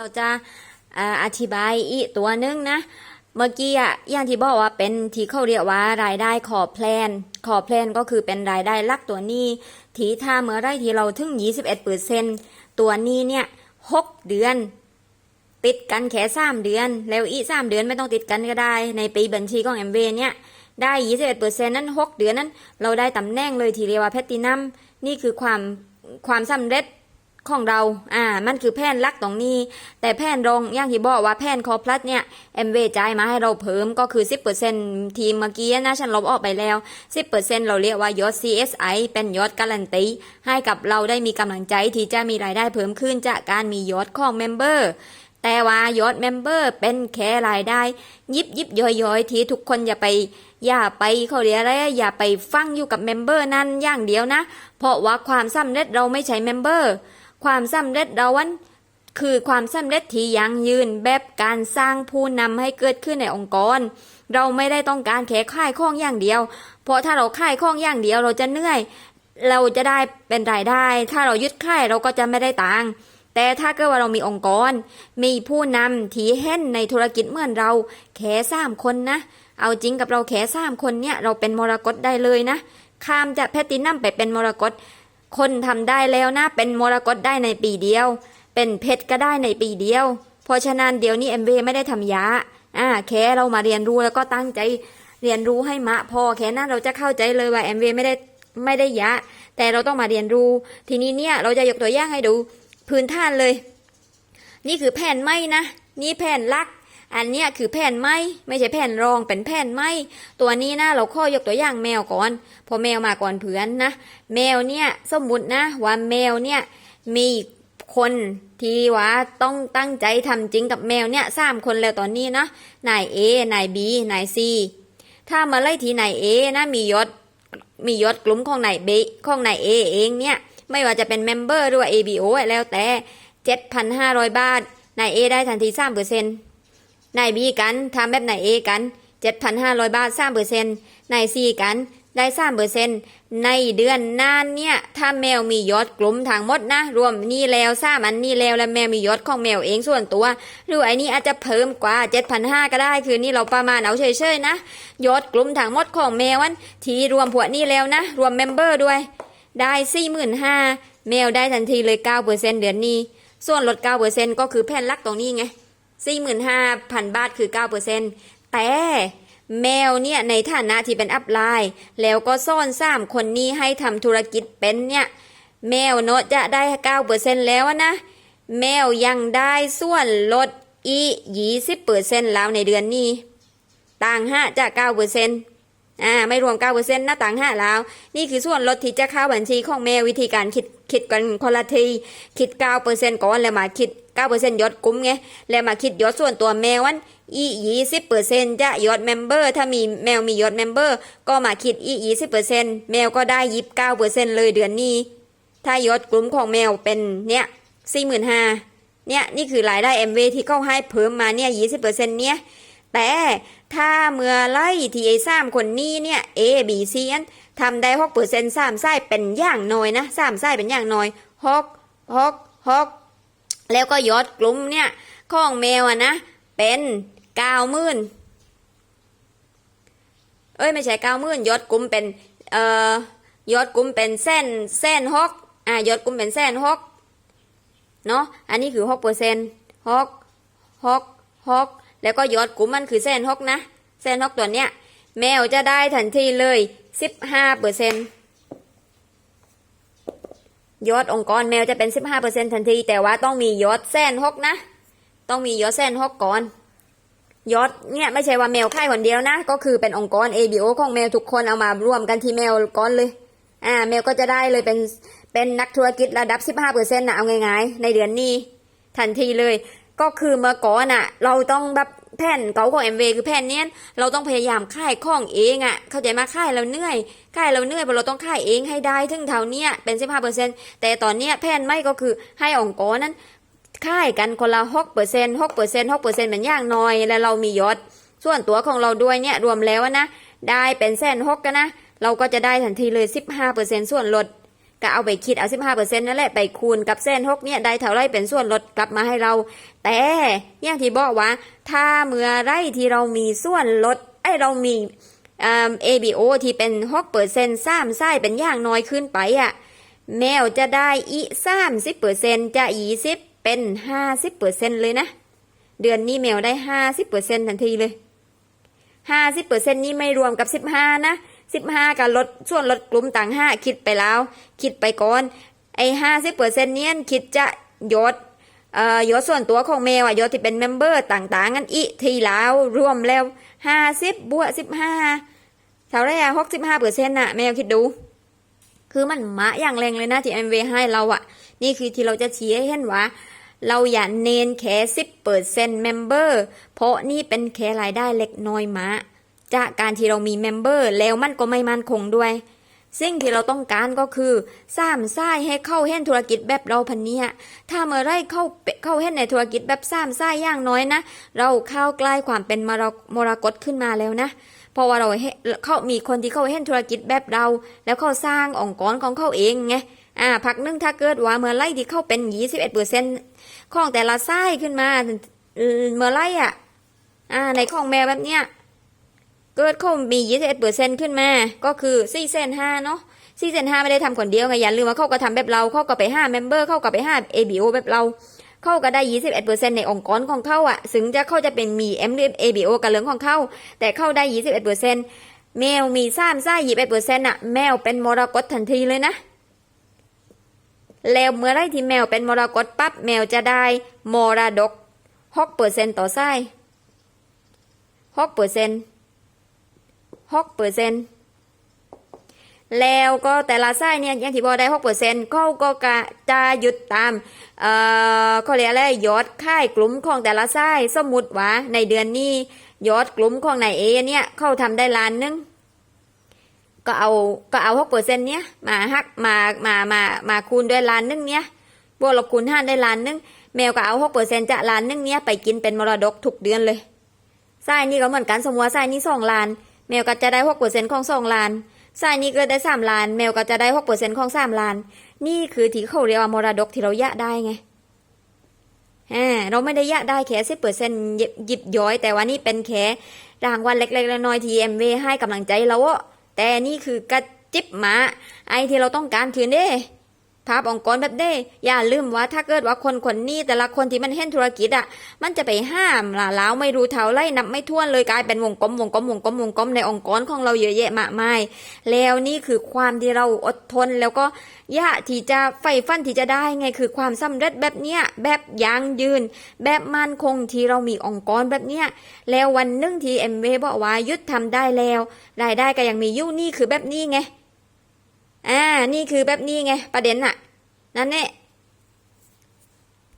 เราจะอธิบายอีกตัวหนึงนะ เมื่อกี้อะอย่างที่บอกว่าเป็นที่เขาเรียกว่ารายได้ขอแพลน ขอแพลนก็คือเป็นรายได้ลักตัวนี้ทีถ้าเมื่อไรที่เราถึง 21%ตัวนี้เนี่ย6เดือน ติดกันแค่3เดือน แล้วอีก3เดือนไม่ต้องติดกันก็ได้ ในปีบัญชีของ MV เนี่ยได้ 21%นั้น6เดือนนั้น เราได้ตำแหน่งเลยที่เรียกว่าแพตตินัมนี่คือความความสำเร็จ ของเรา อ่า มันคือแผนลักตรงนี้ แต่แผนรองอย่างที่บอกว่าแผนคอพลัสเนี่ยเอ็มเวจ่ายมาให้เราเพิ่มก็คือ 10%ทีมเมื่อกี้นะฉันลบออกไปแล้ว 10%เราเรียกว่ายอด CSI เป็นยอดการันตีให้กับเราได้มีกำลังใจที่จะมีรายได้เพิ่มขึ้นจากการมียอดของเมมเบอร์แต่ว่ายอดเมมเบอร์เป็นแค่รายได้ ยิบยิบย่อยย่อยที่ทุกคนอย่าไปอย่าไปเขาเรียกอะไรอย่าไปฟังอยู่กับเมมเบอร์นั้นอย่างเดียวนะ เพราะว่าความสำเร็จเราไม่ใช่เมมเบอร์ ความสำเร็จเราวันคือความสำเร็จที่ยั่งยืนแบบการสร้างผู้นำให้เกิดขึ้นในองค์กร เราไม่ได้ต้องการแค่ค่ายข้องอย่างเดียว เพราะถ้าเราค่ายข้องอย่างเดียวเราจะเหนื่อย เราจะได้เป็นรายได้ ถ้าเรายึดค่ายเราก็จะไม่ได้ตังค์แต่ถ้าเกิดว่าเรามีองค์กร มีผู้นำที่เห็นในธุรกิจเหมือนเราแค่สามคนนะ เอาจริงกับเราแค่สามคนเนี่ยเราเป็นมรกตได้เลยนะข้ามจากแพตตินัมไปเป็นมรกต คนทำได้แล้วนะเป็นมรกตได้ในปีเดียว เป็นเพชรก็ได้ในปีเดียว เพราะฉะนั้นเดี๋ยวนี้เอ็มวไม่ได้ทำยาอ่าแค่เรามาเรียนรู้แล้วก็ตั้งใจเรียนรู้ให้มะพอแค่นั้นเราจะเข้าใจเลยว่าเอ็มวไม่ได้ไม่ได้ยะ แต่เราต้องมาเรียนรู้ ทีนี้เนี่ยเราจะยกตัวอย่างให้ดูพื้นฐานเลย นี่คือแผ่นไม้นะ นี่แผ่นลัก อันเนี้ยคือแผ่นไม้ไม่ใช่แผ่นรองเป็นแผ่นไม้ตัวนี้นะเราข้อยกตัวอย่างแมวก่อน พอแมวมาก่อนเพื่อนนะ แมวเนี่ยสมมุตินะว่าแมวเนี่ยมีคนที่ว่าต้องตั้งใจทำจริงกับแมวเนี่ยสามคนแล้วตอนนี้นะนายเอนายบีนายซีถ้ามาไล่ทีนายเอนะมียศมียศกลุ่มของนายเบของนายเอเองเนี่ยไม่ว่าจะเป็นเมมเบอร์หรือว่า ABO แล้วแต่ 7,500 บาทนายเอได้ทันที3เปอร์เซ็นต์ นายบีกันทำแบบนายเอกัน 7,500 บาท3เปอร์เซ็นต์นายซีกันได้3เปอร์เซ็นต์ในเดือนหน้าเนี่ยถ้าแมวมียอดกลุ่มทั้งหมดนะ รวมนี่แล้วสามอันนี่แล้วและแมวมียอดของแมวเองส่วนตัว หรือไอ้นี่อาจจะเพิ่มกว่า 7,500 ก็ได้ คือนี่เราประมาณเอาเฉยๆนะยอดกลุ่มทั้งหมดของแมวันที่รวมพวกนี้แล้วนะ รวมเมมเบอร์ด้วย ได้สี่หมื่นห้าแมวได้ทันทีเลยเก้าเปอร์เซ็นเดือนนี้ ส่วนลดเก้าเปอร์เซ็นก็คือแผ่นลักตรงนี้ไง สี่หมื่นห้าพันบาทคือเก้าเปอร์เซ็นแต่แมวเนี่ยในฐานะที่เป็นอัพไลน์แล้วก็ซ่อนสามคนนี้ให้ทำธุรกิจเป็นเนี่ยแมวเนอะจะได้เก้าเปอร์เซ็นแล้วนะ แมวยังได้ส่วนลดอียี่สิบเปอร์เซ็นแล้วในเดือนนี้ ต่างห้าจากเก้าเปอร์เซ็น อ่าไม่รวม 9%หน้าต่างห้าแล้ว นี่คือส่วนลดที่จะเข้าบัญชีของแมววิธีการคิดคิดกันคนละที คิด 9%ก่อนแล้วมาคิด 9%ยอดกุ้มไง แล้วมาคิดยอดส่วนตัวแมววันอี20%จะยอดเมมเบอร์ถ้ามีแมวมียอดเมมเบอร์ก็มาคิดอี20%แมวก็ได้ยิบ9%เลยเดือนนี้ ถ้ายอดกลุ่มของแมวเป็นเนี่ย45,000เนี่ยนี่คือรายได้ MV ที่เขาให้เพิ่มมาเนี่ย20%เนี่ย แต่ถ้าเมื่อไล่ที่ไอ้สามคนนี้เนี่ย A B C นั้นทำได้หกเปอร์เซ็นต์สามไส้เป็นอย่างน้อยนะสามไส้เป็นอย่างน้อยหกหกหกแล้วก็ยอดกลุ่มเนี่ยของแมวอะนะ เป็นเก้าหมื่นเอ้ยไม่ใช่เก้าหมื่นยอดกลุ่มเป็นเอ่อยอดกลุ่มเป็นแสนแสนหกอ่ายอดกลุ่มเป็นแสนหกเนาะอันนี้คือหกเปอร์เซ็นต์หกหกหก แล้วก็ยอดกลุ่มมันคือแสนหกนะแสนหกตัวเนี้ย แมวจะได้ทันทีเลยสิบห้าเปอร์เซ็นยอดองค์กรแมวจะเป็นสิบห้าเปอร์เซ็นทันที แต่ว่าต้องมียอดแสนหกนะ ต้องมียอดแสนหกก่อนยอดเนี่ยไม่ใช่ว่าแมวค่ายคนเดียวนะ ก็คือเป็นองค์กร ABO ของแมวทุกคนเอามารวมกันที่แมวก้อนเลยอ่าแมวก็จะได้เลยเป็นเป็นนักธุรกิจระดับ 15%นะเอาง่ายๆ ในเดือนนี้ ทันทีเลย ก็คือเมื่อก่อนอะเราต้องแบบแผ่นเก่าของ MV คือแผ่นเนี้ยเราต้องพยายามค่ายข้องเองอะ เข้าใจไหมาค่ายเราเหนื่อยค่ายเราเหนื่อยเพราะเราต้องค่ายเองให้ได้ถึงเท่าเนี้ยเป็น15%แต่ตอนเนี้ยแผ่นไม่ก็คือให้องค์กรนั้นค่ายกันคนละหกเปอร์เซ็นต์หกเปอร์เซ็นต์หกเปอร์เซ็นเป็นอย่างน้อย แล้วเรามียอดส่วนตัวของเราด้วยเนี่ยรวมแล้วนะได้เป็นแสนหกกันนะเราก็จะได้ทันทีเลยสิบห้าเปอร์เซ็นต์ส่วนลด ก็เอาไปคิดเอาสิบห้าเปอร์เซ็นต์นั่นแหละไปคูณกับเส้นหกเนี่ยได้เท่าไรเป็นส่วนลดกลับมาให้เรา แต่อย่างที่บอกว่า ถ้าเมื่อไรที่เรามีส่วนลดไอ้เรามีเอ่า ABO ที่เป็นหกเปอร์เซ็นต์สามไส้เป็นอย่างน้อยขึ้นไปอะแมวจะได้อีสามสิบเปอร์เซ็นจะยี่สิบเป็นห้าสิบเปอร์เซ็นเลยนะ เดือนนี้แมวได้ห้าสิบเปอร์เซ็นทันทีเลยห้าสิบเปอร์เซ็นนี้ไม่รวมกับสิบห้านะ สิบห้ากับลดส่วนลดกลุ่มต่างห้าคิดไปแล้ว คิดไปก่อนไอ้ห้าสิบเปอร์เซ็นเนี้ยคิดจะยศเอ่อยศส่วนตัวของแมวอะยศที่เป็นเมมเบอร์ต่างๆกันอีทีแล้วรวมแล้วห้าสิบบวกสิบห้าเท่าไรอะหกสิบห้าเปอร์เซ็นต์น่ะแมวคิดดู คือมันมาอย่างแรงเลยนะที่ MV ให้เราอะนี่คือที่เราจะชี้ให้เห็นว่าเราอย่าเน้นแค่สิบเปอร์เซ็นต์เมมเบอร์เพราะนี่เป็นแค่รายได้เล็กน้อยมา จากการที่เรามีเมมเบอร์แล้วมันก็ไม่มั่นคงด้วย สิ่งที่เราต้องการก็คือสร้างไส้ให้เข้าเห็นธุรกิจแบบเราพันเนี้ยถ้าเมื่อไรเข้าเข้าเห็นในธุรกิจแบบสร้างไส้อย่างน้อยนะ เราเข้าใกล้ความเป็นมรมรกตขึ้นมาแล้วนะเพราะว่าเราเห็นเขามีคนที่เข้าเห็นธุรกิจแบบเรา แล้วเขาสร้างองค์กรของเขาเองไงอ่าพักนึงถ้าเกิดว่าเมื่อไรที่เข้าเป็น21เอ็ดเปอร์เซ็นของแต่ละไส้ขึ้นมาเอ่อเมื่อไรอะอ่าในของแมวแบบเนี้ย เกิดเขามี21เอ็ดเปอร์เซ็นต์ขึ้นมา ก็คือ4เซนห้าเนาะ4เซนห้าไม่ได้ทำคนเดียวไงอย่าลืมว่าเขาก็ทำแบบเราเขาก็ไปห้าเมมเบอร์เขาก็ไปห้า ABO แบบเราเขาก็ได้21เอ็ดเปอร์เซ็นต์ในองค์กรของเขาอะถึงจะเขาจะเป็นมี M หรือ ABO กับเรื่องของเขาแต่เขาได้21เอ็ดเปอร์เซ็นต์แมวมีสามไส้21เปอร์เซ็นต์อะแมวเป็นมรกตทันทีเลยนะแล้วเมื่อไรที่แมวเป็นมรกตปั๊บแมวจะได้มรดก6เปอร์เซ็นต่อไส้6เปอร์เซ็น 6เปอร์เซ็นแล้วก็แต่ละไส้เนี่ยอย่างที่บอกได้6เปอร์เซ็นเขาก็จะหยุดตามเอ่อเขาเรียกอะไรยอดค่ายกลุ่มของแต่ละไส้สมมุติว่าในเดือนนี้ยอดกลุ่มของนายเอเนี่ยเขาทำได้ล้านนึงก็เอาก็เอาหกเปอร์เซ็นเนี้ยมาหักมามามามาคูณด้วยล้านนึงเนี้ยบวกลบคูณห้าได้ล้านนึงแมวก็เอาหกเปอร์เซ็นจะล้านนึงเนี้ยไปกินเป็นมรดกทุกเดือนเลยไส้นี่ก็เหมือนกันสมมติว่าไส้นี่สองล้าน แมวก็จะได้หกเปอร์เซ็นต์ของสองล้านไส้นี่ก็ได้สามล้าน แมวก็จะได้หกเปอร์เซ็นต์ของสามล้าน นี่คือที่เขาเรียกว่ามรดกที่เรายะได้ไงอ่าเราไม่ได้ยะได้แค่สิบเปอร์เซ็นหยิบย้อย แต่ว่านี่เป็นแค่รางวัลเล็กๆน้อยๆที่เอ็มวให้กำลังใจเราแต่นี่คือกระจิบหมาไอที่เราต้องการคือเด้ ภาพองค์กรแบบเด้ อย่าลืมว่าถ้าเกิดว่าคนคนนี้แต่ละคนที่มันเห็นธุรกิจอะ มันจะไปห้ามล่ะแล้วไม่รู้เท่าไรนับไม่ถ้วนเลยกลายเป็นวงกลมวงกลมวงกลมวงกลมในองค์กรของเราเยอะแยะมากมาย แล้วนี่คือความที่เราอดทนแล้วก็ยะที่จะใฝ่ฝันที่จะได้ไงคือความสำเร็จแบบเนี้ยแบบยั่งยืน แบบมั่นคงที่เรามีองค์กรแบบเนี้ยแล้ววันหนึงที่เอ็มเวบอกว่ายุดทำได้แล้วรายได้ก็ยังมีอยู่นี่คือแบบนี้ไง อ่า นี่คือแบบนี้ไง ประเด็นน่ะ นั่นแน่